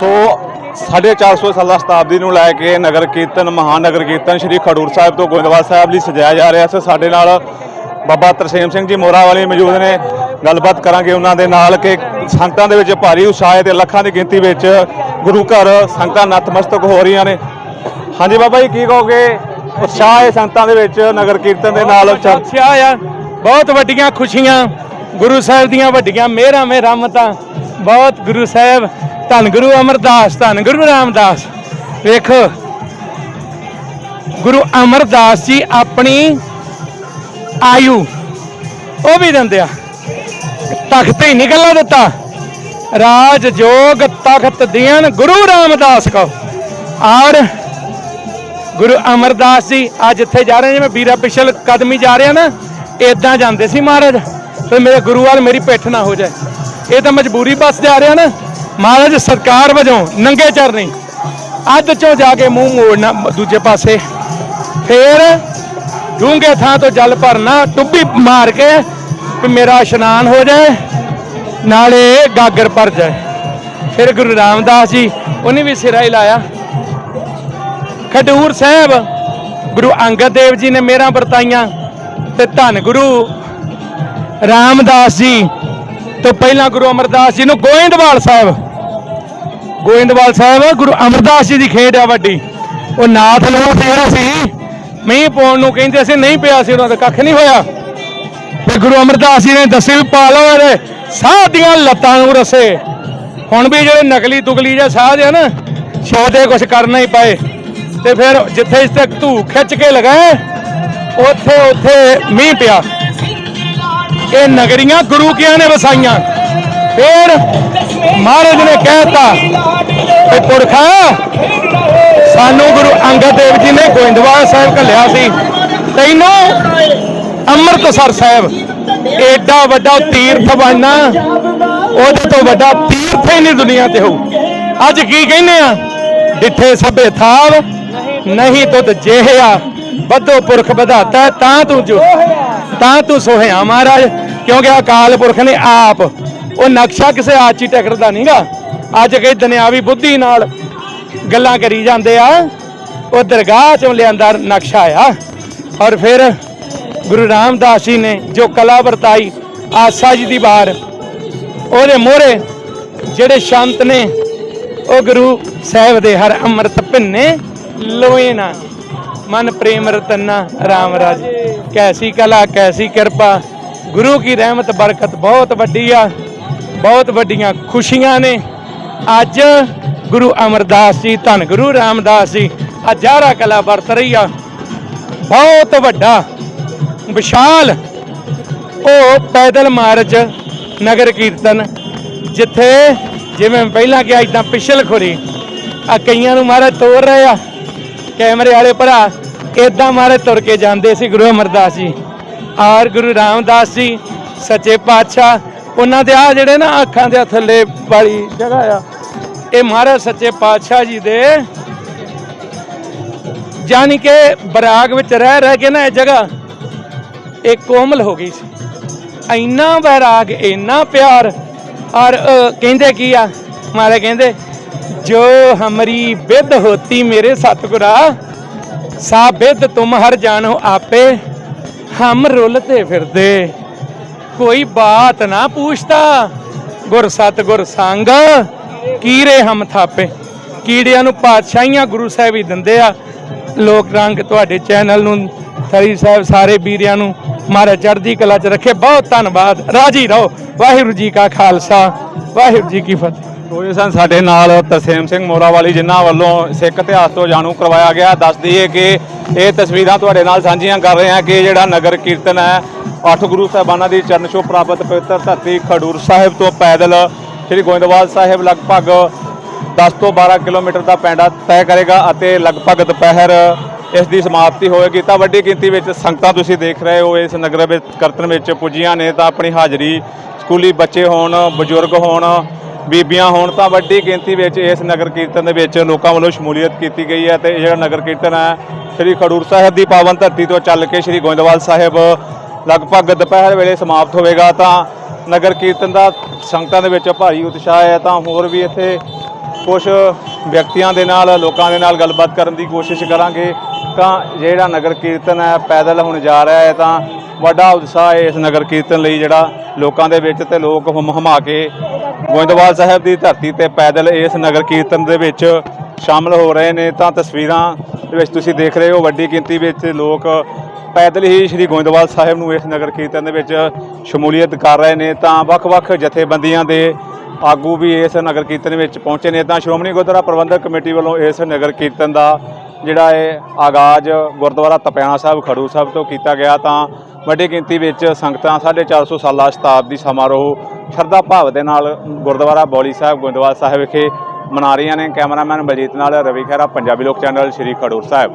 ਸੋ 450 ਸਾਲਾ ਸ਼ਤਾਬਦੀ ਨੂੰ ਲੈ ਕੇ ਨਗਰ ਕੀਰਤਨ, ਮਹਾਨਗਰ ਕੀਰਤਨ ਸ੍ਰੀ ਖਡੂਰ ਸਾਹਿਬ ਤੋਂ ਗੋਇੰਦਵਾਲ ਸਾਹਿਬ ਲਈ ਸਜਾਇਆ ਜਾ ਰਿਹਾ ਸੀ। ਸਾਡੇ ਨਾਲ ਬਾਬਾ ਤਰਸੇਮ ਸਿੰਘ ਜੀ ਮੋਰਾ ਵਾਲੇ ਮੌਜੂਦ ਨੇ। ਗੱਲਬਾਤ ਕਰਾਂਗੇ ਉਹਨਾਂ ਦੇ ਨਾਲ ਕਿ ਸੰਗਤਾਂ ਦੇ ਵਿੱਚ ਭਾਰੀ ਉਤਸ਼ਾਹ ਹੈ ਤੇ ਲੱਖਾਂ ਦੀ ਗਿਣਤੀ ਵਿੱਚ ਗੁਰੂ ਘਰ ਸੰਗਤਾਂ ਨਤਮਸਤਕ ਹੋ ਰਹੀਆਂ ਨੇ। ਹਾਂਜੀ ਬਾਬਾ ਜੀ, ਕੀ ਕਹੋਗੇ? ਉਤਸ਼ਾਹ ਹੈ ਸੰਗਤਾਂ ਦੇ ਵਿੱਚ ਨਗਰ ਕੀਰਤਨ ਦੇ ਨਾਲ। ਚੱਲ ਅੱਛਾ ਆ। ਬਹੁਤ ਵੱਡੀਆਂ ਖੁਸ਼ੀਆਂ। ਗੁਰੂ ਸਾਹਿਬ ਦੀਆਂ ਵੱਡੀਆਂ ਮਿਹਰਾਂ ਮੇ ਰਹਿਮਤਾਂ ਬਹੁਤ ਗੁਰੂ ਸਾਹਿਬ ਧੰਨ ਗੁਰੂ ਅਮਰਦਾਸ, ਧੰਨ ਗੁਰੂ ਰਾਮਦਾਸ। ਵੇਖੋ, ਗੁਰੂ ਅਮਰਦਾਸ ਜੀ ਆਪਣੀ ਆਯੂ, ਉਹ ਵੀ ਦਿੰਦੇ ਆ। ਤਖਤ ਹੀ ਨਿਕਲਣਾ ਦਿੱਤਾ। ਰਾਜ ਜੋਗ ਤਖਤ ਦੇਣ ਗੁਰੂ ਰਾਮਦਾਸ ਕੋ ਔਰ ਗੁਰੂ ਅਮਰਦਾਸ ਜੀ ਅੱਜ ਜਿੱਥੇ ਜਾ ਰਹੇ ਨੇ, ਜਿਵੇਂ ਵੀਰਾ ਪਿਛਲ ਕਦਮੀ ਜਾ ਰਿਹਾ ਨਾ ਇਦਾਂ ਜਾਂਦੇ ਸੀ ਮਹਾਰਾਜ। ਤੇ ਮੇਰੇ ਗੁਰੂ ਵਾਲ ਮੇਰੀ ਪਿੱਠ ਨਾ ਹੋ ਜਾਏ। ਇਹ ਤਾਂ ਮਜਬੂਰੀ ਬਸ ਜਾ ਰਿਹਾ ਨਾ। ਮਹਾਰਾਜ, ਸਰਕਾਰ ਵਜੋਂ ਨੰਗੇ ਚਰਨੀ ਅੱਧ ਚੋਂ ਜਾ ਕੇ ਮੂੰਹ ਮੋੜਨਾ ਦੂਜੇ ਪਾਸੇ। ਫੇਰ ਡੂੰਘੇ ਥਾਂ ਤੋਂ ਜਲ ਭਰਨਾ, ਟੁੱਬੀ ਮਾਰ ਕੇ ਵੀ ਮੇਰਾ ਇਸ਼ਨਾਨ ਹੋ ਜਾਏ, ਨਾਲੇ ਗਾਗਰ ਭਰ ਜਾਏ। ਫਿਰ ਗੁਰੂ ਰਾਮਦਾਸ ਜੀ, ਉਹਨੇ ਵੀ ਸਿਰਾ ਹੀ ਲਾਇਆ। ਖਡੂਰ ਸਾਹਿਬ, ਗੁਰੂ ਅੰਗਦ ਦੇਵ ਜੀ ਨੇ ਮੇਰਾ ਵਰਤਾਈਆਂ ਤੇ ਧੰਨ ਗੁਰੂ ਰਾਮਦਾਸ ਜੀ, ਤੋਂ ਪਹਿਲਾਂ ਗੁਰੂ ਅਮਰਦਾਸ ਜੀ ਨੂੰ ਗੋਇੰਦਵਾਲ ਸਾਹਿਬ ਗੋਇੰਦਵਾਲ ਸਾਹਿਬ, ਗੁਰੂ ਅਮਰਦਾਸ ਜੀ ਦੀ ਖੇਡ ਆ ਵੱਡੀ। ਉਹ ਨਾਥ ਨੂੰ ਤੇਰਾ ਸੀ। ਮੀਂਹ ਪਾਉਣ ਨੂੰ ਕਹਿੰਦੇ ਸੀ, ਨਹੀਂ ਪਿਆ ਸੀ ਉਹਨਾਂ ਦਾ ਕੱਖ ਨਹੀਂ ਹੋਇਆ। ਫਿਰ ਗੁਰੂ ਅਮਰਦਾਸ ਜੀ ਨੇ ਦੱਸੇ ਵੀ ਪਾ ਲਓ ਇਹਦੇ, ਸਾਹ ਦੀਆਂ ਲੱਤਾਂ ਨੂੰ ਰਸੇ। ਹੁਣ ਵੀ ਜਿਹੜੇ ਨਕਲੀ ਤੁਗਲੀ ਜਾਂ ਸਾਹ ਆ ਨਾ ਛੋਟੇ ਕੁਝ ਕਰਨਾ ਹੀ ਪਏ। ਤੇ ਫਿਰ ਜਿੱਥੇ ਇਸ ਤੱਕ ਧੂ ਖਿੱਚ ਕੇ ਲਗਾਏ ਉੱਥੇ ਉੱਥੇ ਮੀਂਹ ਪਿਆ। ਇਹ ਨਗਰੀਆਂ ਗੁਰੂ ਕਿਆਂ ਨੇ ਵਸਾਈਆਂ। ਫਿਰ ਮਹਾਰਾਜ ਨੇ ਕਹਿਤਾ ਕਿ ਪੁਰਖਾ, ਸਾਨੂੰ ਗੁਰੂ ਅੰਗਦ ਦੇਵ ਜੀ ਨੇ ਗੋਇੰਦਵਾਲ ਸਾਹਿਬ ਘੱਲਿਆ ਸੀ। ਤੈਨੂੰ ਅੰਮ੍ਰਿਤਸਰ ਸਾਹਿਬ, ਏਡਾ ਵੱਡਾ ਤੀਰਥ ਬਣਨਾ, ਉਹਦੇ ਤੋਂ ਵੱਡਾ ਤੀਰਥ ਹੀ ਨਹੀਂ ਦੁਨੀਆ ਤੇ ਹੋਊ। ਅੱਜ ਕੀ ਕਹਿੰਦੇ ਆ? ਡਿੱਠੇ ਸਭੇ ਥਾਵ, ਨਹੀਂ ਤੁਧ ਜਿਹਿਆ ਬੱਧੋ ਪੁਰਖ ਵਧਾਤਾ, ਤਾਂ ਤੂੰ ਜੋ ਤਾਂ ਤੂੰ ਸੋਹਿਆ ਮਹਾਰਾਜ, ਕਿਉਂਕਿ ਅਕਾਲ ਪੁਰਖ ਨੇ ਆਪ ਉਹ ਨਕਸ਼ਾ ਕਿਸੇ ਆਚੀ ਟਕਰਦਾ ਨਹੀਂਗਾ ਅੱਜ ਕਈ ਦੁਨਿਆਵੀ ਬੁੱਧੀ ਨਾਲ ਗੱਲਾਂ ਕਰੀ ਜਾਂਦੇ ਆ। ਉਹ ਦਰਗਾਹ ਚੋਂ ਲਿਆਂਦਾ ਨਕਸ਼ਾ ਆ। ਔਰ ਫਿਰ ਗੁਰੂ ਰਾਮਦਾਸ ਜੀ ਨੇ ਜੋ ਕਲਾ ਵਰਤਾਈ ਆਸਾ ਜੀ ਦੀ ਬਾਰ, ਉਹਦੇ ਮੋਹਰੇ ਜਿਹੜੇ ਸ਼ੰਤ ਨੇ, ਉਹ ਗੁਰੂ ਸਾਹਿਬ ਦੇ ਹਰ ਅੰਮ੍ਰਿਤ ਭਿੰਨੇ ਲੋਏ ਨਾ। ਮਨ ਪ੍ਰੇਮ ਰਤਨਾ ਰਾਮ ਰਾਜ। ਕੈਸੀ ਕਲਾ, ਕੈਸੀ ਕਿਰਪਾ। ਗੁਰੂ ਕੀ ਰਹਿਮਤ, ਬਰਕਤ ਬਹੁਤ ਵੱਡੀ ਆ। ਬਹੁਤ ਵੱਡੀਆਂ ਖੁਸ਼ੀਆਂ ਨੇ। ਅੱਜ ਗੁਰੂ ਅਮਰਦਾਸ ਜੀ, ਧੰਨ ਗੁਰੂ ਰਾਮਦਾਸ ਜੀ, ਹਜ਼ਾਰਾਂ ਕਲਾ ਵਰਤ ਰਹੀ ਆ। ਬਹੁਤ ਵੱਡਾ ਵਿਸ਼ਾਲ ਉਹ ਪੈਦਲ ਮਾਰਚ ਨਗਰ ਕੀਰਤਨ, ਜਿੱਥੇ ਜਿਵੇਂ ਪਹਿਲਾਂ ਕਿਹਾ ਇਦਾਂ ਪਿਛਲ ਖੁਰੀ, ਆ ਕਈਆਂ ਨੂੰ ਮਹਾਰਾਜ ਤੋਰ ਰਹੇ ਆ। ਕੈਮਰੇ ਵਾਲੇ ਭਰਾ ਇਦਾਂ ਮਹਾਰਾਜ ਤੁਰ ਕੇ ਜਾਂਦੇ ਸੀ ਗੁਰੂ ਅਮਰਦਾਸ ਜੀ। ਔਰ ਗੁਰੂ ਰਾਮਦਾਸ ਜੀ, ਸੱਚੇ ਪਾਤਸ਼ਾਹ ਉਹਨਾਂ ਦੇ ਆ ਜਿਹੜੇ ਨਾ ਅੱਖਾਂ ਦੇ ਥੱਲੇ ਵਾਲੀ ਜਗ੍ਹਾ ਆ, ਇਹ ਮਹਾਰਾਜ ਸੱਚੇ ਪਾਤਸ਼ਾਹ ਜੀ ਦੇ। ਜਾਨੀ ਕਿ ਬਰਾਗ ਵਿੱਚ ਰਹਿ ਰਹਿ ਕੇ ਨਾ ਇਹ ਜਗ੍ਹਾ, ਇਹ ਕੋਮਲ ਹੋ ਗਈ ਸੀ। ਇੰਨਾ ਬੈਰਾਗ ਇੰਨਾ ਪਿਆਰ, ਔਰ ਕਹਿੰਦੇ ਕੀ ਆ? ਮਾਰੇ ਕਹਿੰਦੇ, ਜੋ ਹਮਰੀ ਵਿਦ ਹੋਤੀ ਮੇਰੇ ਸਤਿਗੁਰਾ ਸਾ ਵਿਦ ਤੁਮ ਹਰ ਜਾਣੋ ਆਪੇ, ਹਮ ਰੁਲਤੇ ਫਿਰਦੇ। ਕੋਈ ਬਾਤ ਨਾ ਪੁੱਛਤਾ ਗੁਰ ਸਤਿਗੁਰ ਸੰਗ, ਕੀਰੇ ਹਮ ਥਾਪੇ। ਕੀੜਿਆਂ ਨੂੰ ਪਾਤਸ਼ਾਹੀਆਂ ਗੁਰੂ ਸਾਹਿਬ ਹੀ ਦਿੰਦੇ ਆ। ਲੋਕ ਰੰਗ ਤੁਹਾਡੇ ਚੈਨਲ ਨੂੰ ਥਰੀ ਸਾਹਿਬ ਸਾਰੇ ਵੀਰਿਆਂ ਨੂੰ, ਮਹਾਰਾਜ ਚੜ੍ਹਦੀ ਕਲਾ 'ਚ ਰੱਖੇ। ਬਹੁਤ ਧੰਨਵਾਦ। ਰਾਜੀ ਰਹੋ। ਵਾਹਿਗੁਰੂ ਜੀ ਕਾ ਖਾਲਸਾ। ਵਾਹਿਗੁਰੂ ਜੀ ਕੀ ਫਤਿਹ। ਕੋਈ ਸਨ, ਸਾਡੇ ਨਾਲ ਤਰਸੇਮ ਸਿੰਘ ਮੋਰਾ ਵਾਲੀ, ਜਿਨ੍ਹਾਂ ਵੱਲੋਂ ਸਿੱਖ ਇਤਿਹਾਸ ਤੋਂ ਜਾਣੂ ਕਰਵਾਇਆ ਗਿਆ। ਦੱਸ ਦਈਏ ਕਿ ਇਹ ਤਸਵੀਰਾਂ ਤੁਹਾਡੇ ਨਾਲ ਸਾਂਝੀਆਂ ਕਰ ਰਹੇ ਹਾਂ ਕਿ ਜਿਹੜਾ ਨਗਰ ਕੀਰਤਨ ਹੈ, ਅੱਠ ਗੁਰੂ ਸਾਹਿਬਾਨਾਂ ਦੀ ਚਰਨ ਛੋਹ ਪ੍ਰਾਪਤ ਪਵਿੱਤਰ ਧਰਤੀ ਖਡੂਰ ਸਾਹਿਬ ਤੋਂ ਪੈਦਲ ਸ੍ਰੀ ਗੋਇੰਦਵਾਲ ਸਾਹਿਬ ਲਗਭਗ 10 ਤੋਂ 12 ਕਿਲੋਮੀਟਰ ਦਾ ਪੈਂਡਾ ਤੈਅ ਕਰੇਗਾ ਅਤੇ ਲਗਭਗ ਦੁਪਹਿਰ ਇਸ ਦੀ ਸਮਾਪਤੀ ਹੋਏਗੀ। ਤਾਂ ਵੱਡੀ ਗਿਣਤੀ ਵਿੱਚ ਸੰਗਤਾਂ ਤੁਸੀਂ ਦੇਖ ਰਹੇ ਹੋ, ਇਸ ਨਗਰ ਵਿੱਚ, ਕਰਤਨ ਵਿੱਚ ਪੁੱਜੀਆਂ ਨੇ ਤਾਂ ਆਪਣੀ ਹਾਜ਼ਰੀ, ਸਕੂਲੀ ਬੱਚੇ ਹੋਣ, ਬਜ਼ੁਰਗ ਹੋਣ ਬੀਬੀਆਂ ਹੋਣ ਤਾਂ ਵੱਡੀ ਗਿਣਤੀ ਵਿੱਚ ਇਸ ਨਗਰ ਕੀਰਤਨ ਦੇ ਵਿੱਚ ਲੋਕਾਂ ਵੱਲੋਂ ਸ਼ਮੂਲੀਅਤ ਕੀਤੀ ਗਈ ਹੈ ਤੇ ਇਹ ਜਿਹੜਾ ਨਗਰ ਕੀਰਤਨ ਹੈ, ਸ੍ਰੀ ਖਡੂਰ ਸਾਹਿਬ ਦੀ ਪਾਵਨ ਧਰਤੀ ਤੋਂ ਚੱਲ ਕੇ ਸ੍ਰੀ ਗੋਇੰਦਵਾਲ ਸਾਹਿਬ ਲਗਭਗ ਦੁਪਹਿਰ ਵੇਲੇ ਸਮਾਪਤ ਹੋਵੇਗਾ ਤਾਂ ਨਗਰ ਕੀਰਤਨ ਦਾ ਸੰਗਤਾਂ ਦੇ ਵਿੱਚ ਭਾਰੀ ਉਤਸ਼ਾਹ ਹੈ ਤਾਂ ਹੋਰ ਵੀ ਇੱਥੇ ਕੁਝ ਵਿਅਕਤੀਆਂ ਦੇ ਨਾਲ, ਲੋਕਾਂ ਦੇ ਨਾਲ ਗੱਲਬਾਤ ਕਰਨ ਦੀ ਕੋਸ਼ਿਸ਼ ਕਰਾਂਗੇ। ਤਾਂ ਜਿਹੜਾ ਨਗਰ ਕੀਰਤਨ ਹੈ, ਪੈਦਲ ਹੁਣ ਜਾ ਰਿਹਾ ਹੈ ਤਾਂ ਵੱਡਾ ਉਤਸ਼ਾਹ ਹੈ ਇਸ ਨਗਰ ਕੀਰਤਨ ਲਈ ਜਿਹੜਾ ਲੋਕਾਂ ਦੇ ਵਿੱਚ ਤੇ ਲੋਕ ਹੁਮ ਹਮਾ ਕੇ ਗੋਇੰਦਵਾਲ ਸਾਹਿਬ ਦੀ ਧਰਤੀ ਤੇ ਪੈਦਲ ਇਸ ਨਗਰ ਕੀਰਤਨ ਦੇ ਵਿੱਚ ਸ਼ਾਮਲ ਹੋ ਰਹੇ ਨੇ। ਤਾਂ ਤਸਵੀਰਾਂ ਦੇ ਵਿੱਚ ਤੁਸੀਂ ਦੇਖ ਰਹੇ ਹੋ ਵੱਡੀ ਗਿਣਤੀ ਵਿੱਚ ਲੋਕ ਪੈਦਲ ਹੀ ਸ੍ਰੀ ਗੋਇੰਦਵਾਲ ਸਾਹਿਬ ਨੂੰ ਇਸ ਨਗਰ ਕੀਰਤਨ ਦੇ ਵਿੱਚ ਸ਼ਮੂਲੀਅਤ ਕਰ ਰਹੇ ਨੇ। ਤਾਂ ਵੱਖ-ਵੱਖ ਜਥੇਬੰਦੀਆਂ ਦੇ ਆਗੂ ਵੀ ਇਸ ਨਗਰ ਕੀਰਤਨ ਵਿੱਚ ਪਹੁੰਚੇ ਨੇ। ਤਾਂ ਸ਼੍ਰੋਮਣੀ ਗੁਰਦੁਆਰਾ ਪ੍ਰਬੰਧਕ ਕਮੇਟੀ ਵੱਲੋਂ ਇਸ ਨਗਰ ਕੀਰਤਨ ਦਾ ਜਿਹੜਾ ਹੈ ਆਗਾਜ਼ ਗੁਰਦੁਆਰਾ ਤਪਿਆਣਾ ਸਾਹਿਬ ਖਡੂ ਸਾਹਿਬ ਤੋਂ ਕੀਤਾ ਗਿਆ ਤਾਂ ਵੱਡੀ ਗਿਣਤੀ ਵਿੱਚ ਸੰਗਤਾਂ 450 ਸਾਲਾ ਸ਼ਤਾਬਦੀ ਸਮਾਰੋਹ ਸ਼ਰਧਾ ਭਾਵ ਦੇ ਨਾਲ ਗੁਰਦੁਆਰਾ ਬੌਲੀ ਸਾਹਿਬ, ਗੋਇੰਦਵਾਲ ਸਾਹਿਬ ਵਿਖੇ ਮਨਾ ਰਹੀਆਂ ਨੇ। ਕੈਮਰਾਮੈਨ ਬਲਜੀਤ ਨਾਲ ਰਵੀ ਖਹਿਰਾ, ਪੰਜਾਬੀ ਲੋਕ ਚੈਨਲ, ਸ਼੍ਰੀ ਖਡੂਰ ਸਾਹਿਬ।